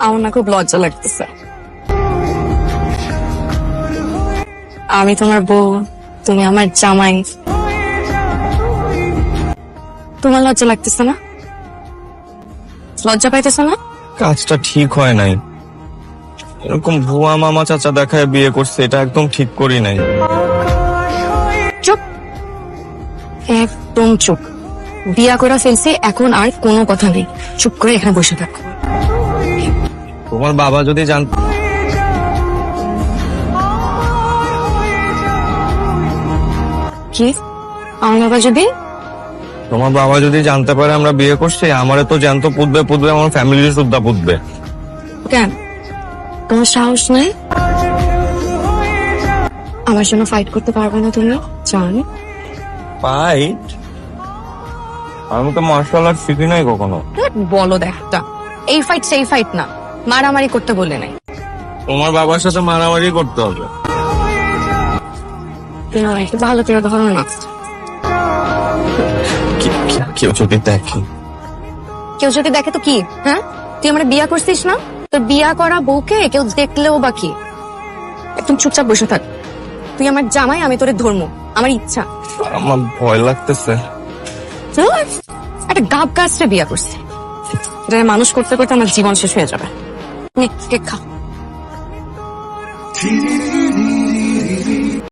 আমার না খুব লজ্জা লাগতেছে। আমি তোমার বউ তুমি আমার জামাই। তোমার লজ্জা লাগতেছে না? লজ্জা পাইতেছে না? কাজটা ঠিক হয় নাই। এরকম ভুয়া মামা চাচা দেখায় বিয়ে করছে এটা একদম ঠিক করি নাই। চুপ। একদম চুপ। বিয়া করে ফেলছে এখন আর কোনো কথা নেই। চুপ করে এখানে বসে থাক। তোমার বাবা যদি জান কি? আমার বাবা যদি? তোমার বাবা যদি জানতে পারে আমরা বিয়ে করছি আমারে তো জ্যান্ত পুতবে পুতবে আমার ফ্যামিলির সুদ্ধা পুতবে। কেন? তোমার সাহস নাই? আমার জন্য ফাইট করতে পারবে না তুমি জান। ফাইট আমি তো মার্শাল আর্ট শিখি নাই কখনো। বলো দেখটা এই ফাইট সেই ফাইট না। মারামারি করতে বলে নাই। তোমার বাবার সাথে মারামারি করতে হবে। ভালো করে ধরো না। কেউ যদি দেখে। কেউ যদি দেখে তো কি? হ্যাঁ? তুই আমার বিয়া করছিস না? তোর বিয়া করা বউকে কেউ দেখলেও বা কি? একদম চুপচাপ বসে থাক। তুই আমার জামাই আমি তোর ধর্ম। আমার ইচ্ছা। আমার ভয় লাগতেছে। একটা গাব গাছটা বিয়া করছে। এটা মানুষ করতে করতে আমার জীবন শেষ হয়ে যাবে। i'm in